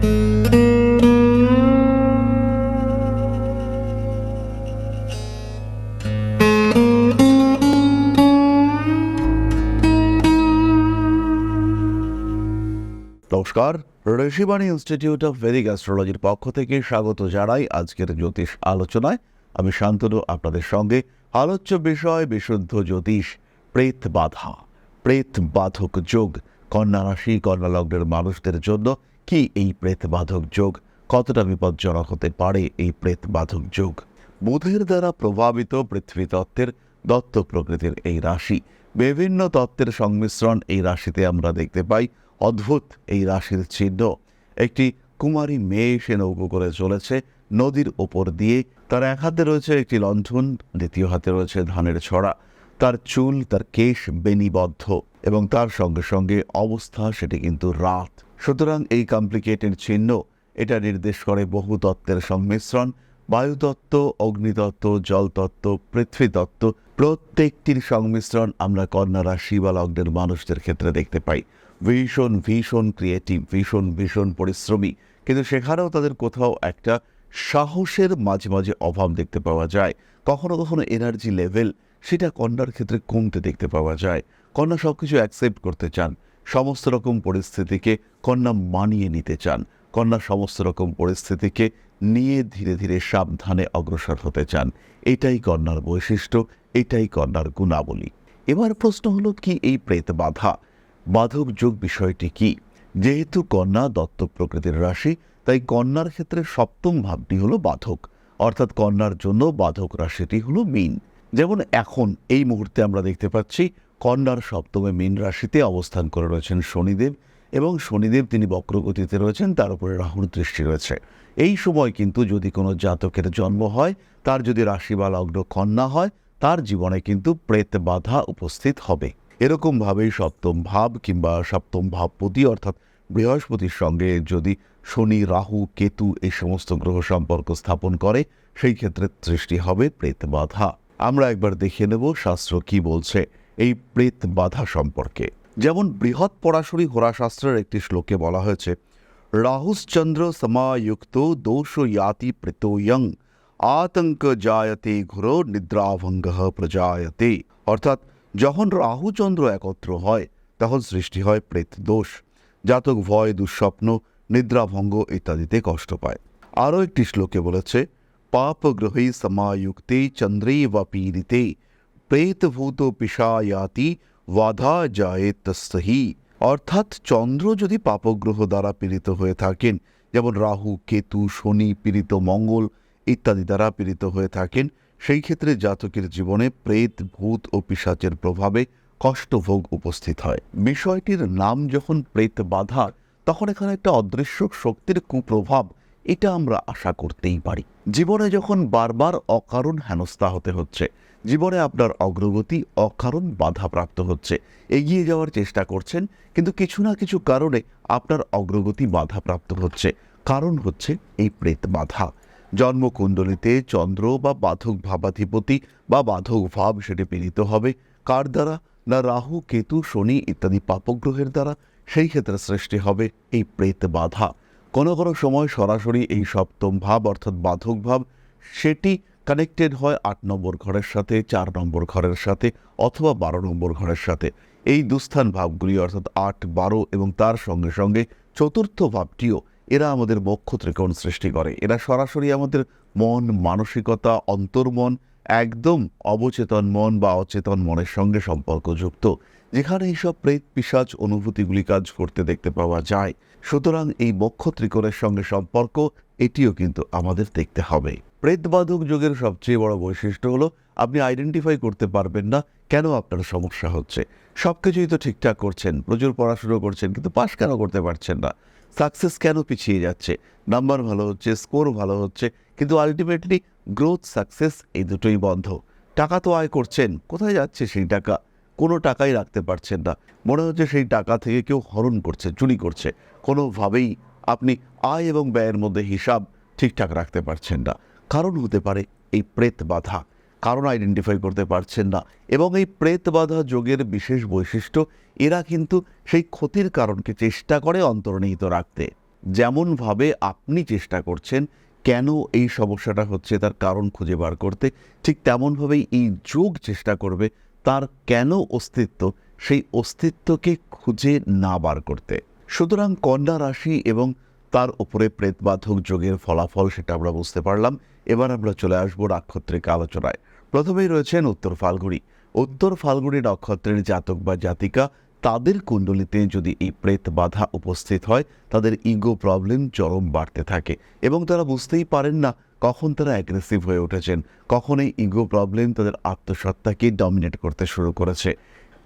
নমস্কার, Rishibani institute of Vedic অ্যাস্ট্রোলজির পক্ষ থেকে স্বাগত জানাই আজকের জ্যোতিষ আলোচনায়। আমি শান্তনু, আপনাদের সঙ্গে আলোচ্য বিষয় বিশুদ্ধ জ্যোতিষ, প্রেত বাধা। প্রেত বাধক যোগ, কন্যা রাশি, কন্যা লগ্নের মানুষদের জন্য কি এই প্রেত বাধক যোগ? কতটা বিপজ্জনক হতে পারে এই প্রেত বাধক যোগ? বুধের দ্বারা প্রভাবিত পৃথিবী তত্ত্বের দত্ত প্রকৃতির এই রাশি। বিভিন্ন তত্ত্বের সংমিশ্রণ এই রাশিতে আমরা দেখতে পাই। অদ্ভুত এই রাশির চিহ্ন একটি কুমারী মেয়ে সে নৌকো করে চলেছে নদীর ওপর দিয়ে। তার এক হাতে রয়েছে একটি লণ্ঠন, দ্বিতীয় হাতে রয়েছে ধানের ছড়া। তার চুল, তার কেশ বেনিবদ্ধ এবং তার সঙ্গে সঙ্গে অবস্থা সেটি কিন্তু রাত। সুতরাং এই কমপ্লিকেটেড চিহ্ন, এটা নির্দেশ করে বহু তত্ত্বের সংমিশ্রণ, বায়ুতত্ত্ব, অগ্নিতত্ত্ব, জলতত্ত্ব, পৃথ্বীতত্ত্ব, প্রত্যেকটির সংমিশ্রণ আমরা কন্যা রাশি বা লগ্নের মানুষদের ক্ষেত্রে দেখতে পাই। ভীষণ ভীষণ ক্রিয়েটিভ ভীষণ ভীষণ পরিশ্রমী। কিন্তু সেখানেও তাদের কোথাও একটা সাহসের মাঝে মাঝে অভাব দেখতে পাওয়া যায়। কখনো কখনো এনার্জি লেভেল সেটা কন্যার ক্ষেত্রে কমতে দেখতে পাওয়া যায়। কন্যা সব কিছু অ্যাকসেপ্ট করতে চান। সমস্ত রকম পরিস্থিতিকে কন্যা মানিয়ে নিতে চান। কন্যা সমস্ত রকম পরিস্থিতিকে নিয়ে ধীরে ধীরে সাবধানে অগ্রসর হতে চান। এটাই কন্যার বৈশিষ্ট্য, এটাই কন্যার গুণাবলী। এবার প্রশ্ন হলো, কি এই প্রেত বাধা, বাধক যোগ বিষয়টি কি? যেহেতু কন্যা দত্ত প্রকৃতির রাশি, তাই কন্যার ক্ষেত্রে সপ্তম ভাবটি হলো বাধক। অর্থাৎ কন্যার জন্য বাধক রাশিটি হলো মিন। যেমন এখন, এই মুহূর্তে আমরা দেখতে পাচ্ছি কন্যার সপ্তমে মীন রাশিতে অবস্থান করে রয়েছেন শনিদেব এবং শনিদেব তিনি বক্রগতিতে রয়েছেন, তার উপরে রাহুর দৃষ্টি রয়েছে। এই সময় কিন্তু যদি কোনো জাতকের জন্ম হয়, তার যদি রাশি বা লগ্ন কন্যা হয়, তার জীবনে কিন্তু প্রেত বাধা উপস্থিত হবে। এরকমভাবেই সপ্তম ভাব কিংবা সপ্তম ভাবপতি অর্থাৎ বৃহস্পতির সঙ্গে যদি শনি, রাহু, কেতু এই সমস্ত গ্রহ সম্পর্ক স্থাপন করে, সেই ক্ষেত্রে সৃষ্টি হবে প্রেত বাধা। আমরা একবার দেখে নেব শাস্ত্র কি বলছে। এই প্রেত বাধা সম্পর্কে। যেমন বৃহৎ পরাশরী হোরাশাস্ত্রের একটি শ্লোকে বলা হয়েছে, রাহুশ্চন্দ্র সমায়ুক্ত দোষ ইয়াতি প্রতোয়ং, আতঙ্ক জায়তে ঘোর নিদ্রাভঙ্গ প্রজায়তে। অর্থাৎ যখন রাহুচন্দ্র একত্র হয়, তখন সৃষ্টি হয় প্রেত দোষ। জাতক ভয়, দুঃস্বপ্ন, নিদ্রাভঙ্গ ইত্যাদিতে কষ্ট পায়। আরও একটি শ্লোকে বলেছে, পাপগ্রহী সমায়ুক্তে চন্দ্রে বা পীড়িতে প্রেতভূত পিশায়াতি বাধা যায় তস্তহি অর্থাৎ চন্দ্র যদি পাপগ্রহ দ্বারা পীড়িত হয়ে থাকেন, যেমন রাহু, কেতু, শনি, পীড়িত মঙ্গল ইত্যাদি দ্বারা পীড়িত হয়ে থাকেন, সেই ক্ষেত্রে জাতকের জীবনে প্রেত, ভূত ও পিশাচের প্রভাবে কষ্টভোগ উপস্থিত হয়। বিষয়টির নাম যখন প্রেত বাধা, তখন এখানে একটা অদৃশ্য শক্তির কুপ্রভাব, এটা আমরা আশা করতেই পারি। জীবনে যখন বারবার অকারণ হেনস্থা হতে হচ্ছে জীবনে আপনার অগ্রগতি, অকারণ বাধাপ্রাপ্ত হচ্ছে। এগিয়ে যাওয়ার চেষ্টা করছেন, কিন্তু কিছু না কিছু কারণে আপনার অগ্রগতি বাধাপ্রাপ্ত হচ্ছে। কারণ হচ্ছে এই প্রেত বাধা। জন্মকুণ্ডলিতে চন্দ্র বা বাধক ভাবাধিপতি বা বাধক ভাব সেটি পীড়িত হবে। কার দ্বারা? না রাহু, কেতু, শনি ইত্যাদি পাপগ্রহের দ্বারা। সেই ক্ষেত্রে সৃষ্টি হবে এই প্রেত বাধা। কোনো কোনো সময় সরাসরি এই সপ্তম ভাব অর্থাৎ বাধক ভাব, সেটি কানেক্টেড হয় আট নম্বর ঘরের সাথে, চার নম্বর ঘরের সাথে অথবা বারো নম্বর ঘরের সাথে। এই দুস্থান ভাবগুলি অর্থাৎ আট, বারো এবং তার সঙ্গে সঙ্গে চতুর্থ ভাবটিও এরা আমাদের বক্ষ ত্রিকোণ সৃষ্টি করে। এরা সরাসরি আমাদের মন, মানসিকতা, অন্তর্মন, একদম অবচেতন মন বা অচেতন মনের সঙ্গে সম্পর্কযুক্ত, যেখানে এইসব প্রেত পিসাজ অনুভূতিগুলি কাজ করতে দেখতে পাওয়া যায়। সুতরাং এই বক্ষ ত্রিকোণের সঙ্গে সম্পর্ক, এটিও কিন্তু আমাদের দেখতে হবে। প্রেতবাধক যোগের সবচেয়ে বড় বৈশিষ্ট্য হলো আপনি আইডেন্টিফাই করতে পারবেন না কেন আপনার সমস্যা হচ্ছে। সব কিছুই তো ঠিকঠাক করছেন, প্রচুর পড়াশুনো করছেন, কিন্তু পাশ কেন করতে পারছেন না? সাকসেস কেন পিছিয়ে যাচ্ছে? নাম্বার ভালো হচ্ছে স্কোর ভালো হচ্ছে, কিন্তু আলটিমেটলি গ্রোথ সাকসেস এই দুটোই বন্ধ। টাকা তো আয় করছেন, কোথায় যাচ্ছে সেই টাকা? কোনো টাকাই রাখতে পারছেন না। মনে হচ্ছে সেই টাকা থেকে কেউ হরণ করছে, চুরি করছে। কোনোভাবেই আপনি আয় এবং ব্যয়ের মধ্যে হিসাব ঠিকঠাক রাখতে পারছেন না। কারণ হতে পারে এই প্রেত বাধা। কারণ আইডেন্টিফাই করতে পারছেন না। এবং এই প্রেত বাধা যোগের বিশেষ বৈশিষ্ট্য, এরা কিন্তু সেই ক্ষতির কারণকে চেষ্টা করে অন্তর্নিহিত রাখতে। যেমনভাবে আপনি চেষ্টা করছেন কেন এই সমস্যাটা হচ্ছে, তার কারণ খুঁজে বার করতে, ঠিক তেমনভাবেই এই যোগ চেষ্টা করবে, তার কেন অস্তিত্ব, সেই অস্তিত্বকে খুঁজে না বার করতে। সুতরাং কন্যা রাশি এবং তার উপরে প্রেতবাধক যোগের ফলাফল সেটা আমরা বুঝতে পারলাম। এবার আমরা চলে আসব নাক্ষত্রিক আলোচনায়। প্রথমেই রয়েছেন উত্তর ফাল্গুনি। উত্তর ফাল্গুনি নক্ষত্রের জাতক বা জাতিকা, তাদের কুণ্ডলিতে যদি এই প্রেত বাধা উপস্থিত হয়, তাদের ইগো প্রবলেম চরম বাড়তে থাকে এবং তারা বুঝতেই পারেন না কখন তারা অ্যাগ্রেসিভ হয়ে উঠেছেন, কখন এই ইগো প্রবলেম তাদের আত্মসত্তাকে ডমিনেট করতে শুরু করেছে।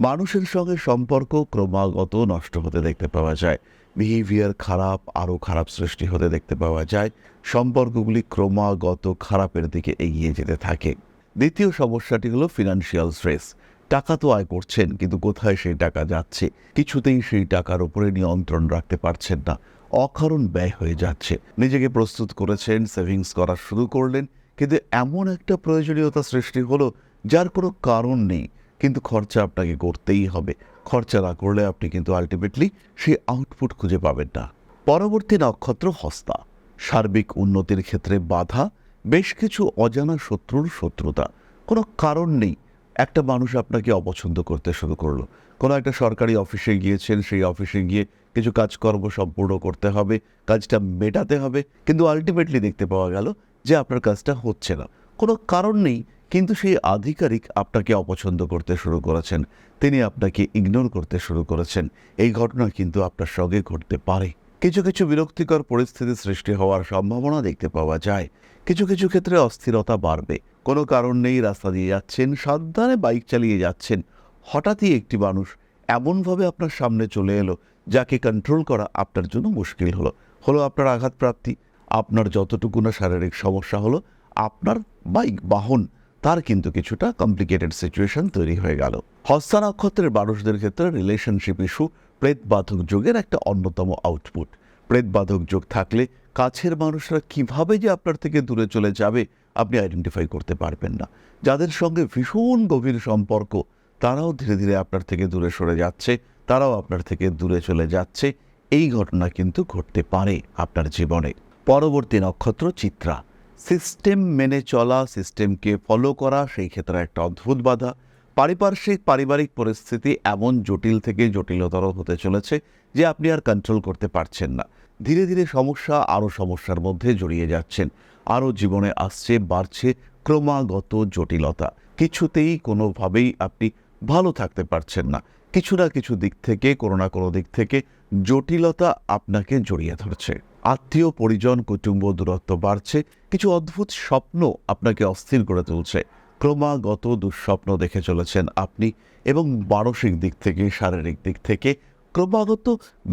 মানুষের সঙ্গে সম্পর্ক ক্রমাগত নষ্ট হতে দেখতে পাওয়া যায়। বিহেভিয়ার খারাপ, আরও খারাপ সৃষ্টি হতে দেখতে পাওয়া যায়। সম্পর্কগুলি ক্রমাগত খারাপের দিকে এগিয়ে যেতে থাকে। দ্বিতীয় সমস্যাটি হলো ফিনান্সিয়াল স্ট্রেস টাকা তো আয় করছেন, কিন্তু কোথায় সেই টাকা যাচ্ছে? কিছুতেই সেই টাকার উপরে নিয়ন্ত্রণ রাখতে পারছেন না। অকারণ ব্যয় হয়ে যাচ্ছে। নিজেকে প্রস্তুত করেছেন সেভিংস করা শুরু করলেন, কিন্তু এমন একটা প্রয়োজনীয়তা সৃষ্টি হলো যার কোনো কারণ নেই। কিন্তু খরচা আপনাকে করতেই হবে। খরচা না করলে আপনি কিন্তু আলটিমেটলি সেই আউটপুট খুঁজে পাবেন না। পরবর্তী নক্ষত্র হস্তা। সার্বিক উন্নতির ক্ষেত্রে বাধা, বেশ কিছু অজানা শত্রুর শত্রুতা। কোনো কারণ নেই। একটা মানুষ আপনাকে অপছন্দ করতে শুরু করল। কোনো একটা সরকারি অফিসে গিয়েছেন, সেই অফিসে গিয়ে কিছু কাজকর্ম সম্পূর্ণ করতে হবে, কাজটা মেটাতে হবে, কিন্তু আলটিমেটলি দেখতে পাওয়া গেল যে আপনার কাজটা হচ্ছে না। কোনো কারণ নেই কিন্তু সেই আধিকারিক আপনাকে অপছন্দ করতে শুরু করেছেন। তিনি আপনাকে ইগনোর করতে শুরু করেছেন। এই ঘটনা কিন্তু আপনার সঙ্গে ঘটতে পারে। কিছু কিছু বিরক্তিকর পরিস্থিতি সৃষ্টি হওয়ার সম্ভাবনা দেখতে পাওয়া যায়। কিছু কিছু ক্ষেত্রে অস্থিরতা বাড়বে। কোনো কারণ নেই, রাস্তা দিয়ে যাচ্ছেন, সাবধানে বাইক চালিয়ে যাচ্ছেন। হঠাৎই একটি মানুষ এমনভাবে আপনার সামনে চলে এলো, যাকে কন্ট্রোল করা আপনার জন্য মুশকিল হলো। হলো আপনার আঘাতপ্রাপ্তি, আপনার যতটুকু না শারীরিক সমস্যা হলো, আপনার বাইক, বাহন তার কিন্তু কিছুটা কমপ্লিকেটেড সিচুয়েশন তৈরি হয়ে গেল। হস্তা নক্ষত্রের মানুষদের ক্ষেত্রে রিলেশনশিপ ইস্যু প্রেতবাধক যোগের একটা অন্যতম আউটপুট প্রেতবাধক যোগ থাকলে কাছের মানুষরা কীভাবে যে আপনার থেকে দূরে চলে যাবে, আপনি আইডেন্টিফাই করতে পারবেন না। যাদের সঙ্গে ভীষণ গভীর সম্পর্ক, তারাও ধীরে ধীরে আপনার থেকে দূরে সরে যাচ্ছে, তারাও আপনার থেকে দূরে চলে যাচ্ছে। এই ঘটনা কিন্তু ঘটতে পারে আপনার জীবনে। পরবর্তী নক্ষত্র চিত্রা। সিস্টেম মেনে চলা, সিস্টেমকে ফলো করা, সেই ক্ষেত্রে একটা অদ্ভুত বাধা। পারিপার্শ্বিক, পারিবারিক পরিস্থিতি এমন জটিল থেকে জটিলতর হতে চলেছে যে আপনি আর কন্ট্রোল করতে পারছেন না। ধীরে ধীরে সমস্যা আরও সমস্যার মধ্যে জড়িয়ে যাচ্ছেন। আরও জীবনে আসছে, বাড়ছে ক্রমাগত জটিলতা। কিছুতেই কোনোভাবেই আপনি ভালো থাকতে পারছেন না। কিছু না কিছু দিক থেকে, কোনো না কোনো দিক থেকে জটিলতা আপনাকে জড়িয়ে ধরছে। আত্মীয় পরিজন কুটুম্ব দূরত্ব বাড়ছে, কিছু অদ্ভুত স্বপ্ন আপনাকে অস্থির করে তুলছে। ক্রমাগত দুঃস্বপ্ন দেখে চলেছেন আপনি এবং মানসিক দিক থেকে, শারীরিক দিক থেকে ক্রমাগত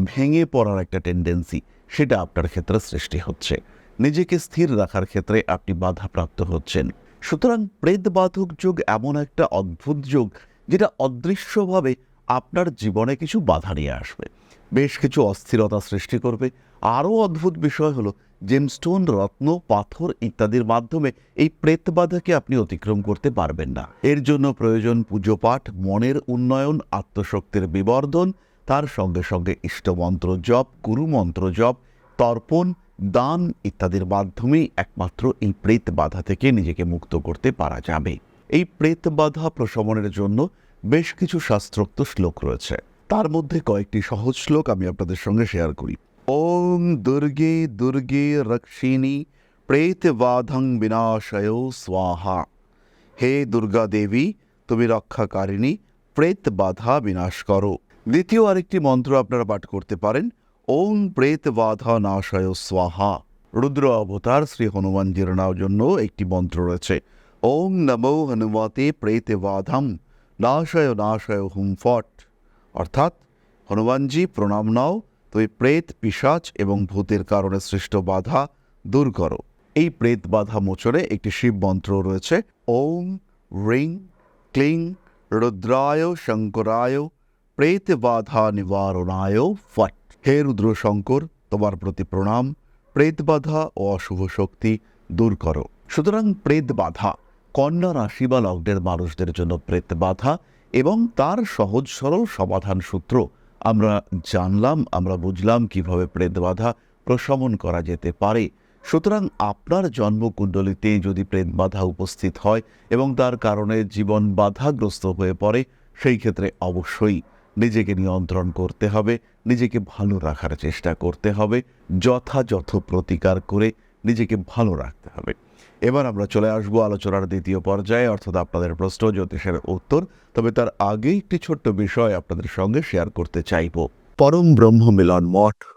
ভেঙে পড়ার একটা টেন্ডেন্সি সেটা আপনার ক্ষেত্রে সৃষ্টি হচ্ছে। নিজেকে স্থির রাখার ক্ষেত্রে আপনি বাধাপ্রাপ্ত হচ্ছেন। সুতরাং প্রেতবাধক যুগ এমন একটা অদ্ভুত যুগ, যেটা অদৃশ্যভাবে আপনার জীবনে কিছু বাধা নিয়ে আসবে। বেশ কিছু অস্থিরতা সৃষ্টি করবে আরও অদ্ভুত বিষয় হলো জেমস্টোন রত্ন, পাথর ইত্যাদির মাধ্যমে এই প্রেতবাধাকে আপনি অতিক্রম করতে পারবেন না। এর জন্য প্রয়োজন পুজো পাঠ, মনের উন্নয়ন, আত্মশক্তির বিবর্ধন, তার সঙ্গে সঙ্গে ইষ্টমন্ত্র জপ গুরুমন্ত্র জপ, তর্পণ, দান ইত্যাদির মাধ্যমেই একমাত্র এই প্রেত বাধা থেকে নিজেকে মুক্ত করতে পারা যাবে। এই প্রেত বাধা প্রশমনের জন্য বেশ কিছু শাস্ত্রোক্ত শ্লোক রয়েছে। তার মধ্যে কয়েকটি সহজ শ্লোক আমি আপনাদের সঙ্গে শেয়ার করি। ওম দুর্গে দুর্গে রক্ষিণী প্রেতবাধং বিনাশয় স্বাহা হে দুর্গা দেবী তুমি রক্ষাকারিণী, প্রেত বাধা বিনাশ করো। দ্বিতীয় আরেকটি মন্ত্র আপনারা পাঠ করতে পারেন ওম প্রেত বাধা নাশয় স্বাহা। রুদ্র অবতার শ্রী হনুমানজির নাও জন্য একটি মন্ত্র রয়েছে ওম নমো হনুমতে প্রেত বাধাম, নাশয় নাশয় হুম ফট। অর্থাৎ, হনুমানজি প্রণাম নাও তুমি প্রেত, পিশাচ এবং ভূতের কারণে সৃষ্ট বাধা দূর করো। এই প্রেত বাধা মোচনে একটি শিব মন্ত্র রয়েছে। ওম রিং ক্লিং রুদ্রায় শঙ্করায় প্রেত বাধা নিবারণায় ফট। হে রুদ্র শঙ্কর তোমার প্রতি প্রণাম। প্রেত বাধা ও অশুভ শক্তি দূর করো। সুতরাং প্রেত বাধা কন্যা রাশি বা লগ্নের মানুষদের জন্য প্রেত বাধা এবং তার সহজ সরল সমাধান সূত্র আমরা জানলাম, আমরা বুঝলাম কীভাবে প্রেত বাধা প্রশমন করা যেতে পারে। সুতরাং আপনার জন্মকুণ্ডলিতে যদি প্রেম বাধা উপস্থিত হয় এবং তার কারণে জীবন বাধাগ্রস্ত হয়ে পড়ে, সেই ক্ষেত্রে অবশ্যই নিজেকে নিয়ন্ত্রণ করতে হবে, নিজেকে ভালো রাখার চেষ্টা করতে হবে, যথাযথ প্রতিকার করে নিজেকে ভালো রাখতে হবে। এবার আমরা চলে আসব আলোচনার দ্বিতীয় পর্যায়ে, অর্থাৎ আপনাদের প্রশ্ন, জ্যোতিষের উত্তর। তবে তার আগে একটি ছোট্ট বিষয় আপনাদের সঙ্গে শেয়ার করতে চাইব। পরম ব্রহ্ম মিলন মঠ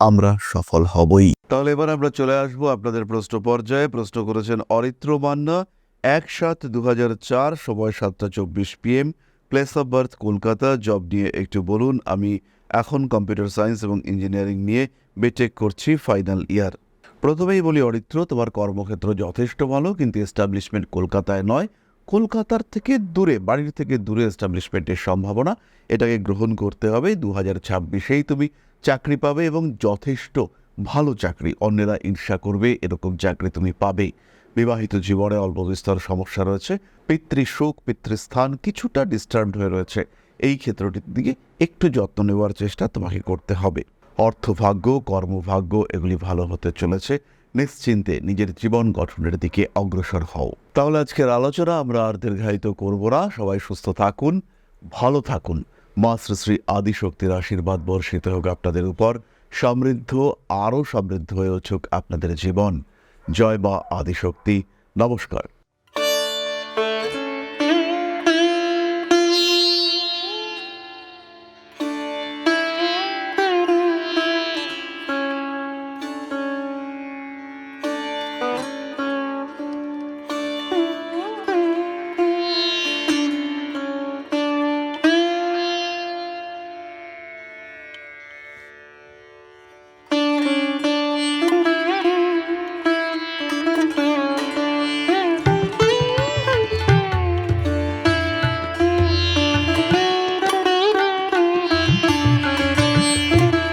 আমরা সফল হবই। তাহলে এবার আমরা চলে আসব আপনাদের প্রশ্ন পর্যায়ে। প্রশ্ন করেছেন অরিত্র মান্না এক সাত দু সময় সাতটা চব্বিশ PM place of birth Kolkata job নিয়ে একটু বলুন। আমি এখন কম্পিউটার সায়েন্স এবং ইঞ্জিনিয়ারিং নিয়ে বিটেক করছি ফাইনাল ইয়ার প্রথমেই বলি অরিত্র, তোমার কর্মক্ষেত্র যথেষ্ট ভালো, কিন্তু এস্টাবলিশমেন্ট কলকাতায় নয়। কলকাতার থেকে দূরে, বাড়ির থেকে দূরে এস্টাবলিশমেন্টের সম্ভাবনা। এটাকে গ্রহণ করতে হবে। দু হাজার ছাব্বিশেই তুমি চাকরি পাবে এবং যথেষ্ট ভালো চাকরি। অন্যেরা ঈর্ষা করবে, এরকম চাকরি তুমি পাবে। বিবাহিত জীবনে অল্প বিস্তর সমস্যা রয়েছে। পিতৃসুখ, পিতৃস্থান কিছুটা ডিস্টার্বড হয়ে রয়েছে। এই ক্ষেত্রটির দিকে একটু যত্ন নেওয়ার চেষ্টা তোমাকে করতে হবে। অর্থভাগ্য, কর্মভাগ্য এগুলি ভালো হতে চলেছে। নিশ্চিন্তে নিজের জীবন গঠনের দিকে অগ্রসর হও। তাহলে আজকের আলোচনা আমরা আর দীর্ঘায়িত করব না। সবাই সুস্থ থাকুন, ভালো থাকুন। মা শ্রী শ্রী আদিশক্তির আশীর্বাদ বর্ষিত হোক আপনাদের উপর। সমৃদ্ধ, আরও সমৃদ্ধ হয়ে উঠুক আপনাদের জীবন। জয় বা আদিশক্তি। নমস্কার।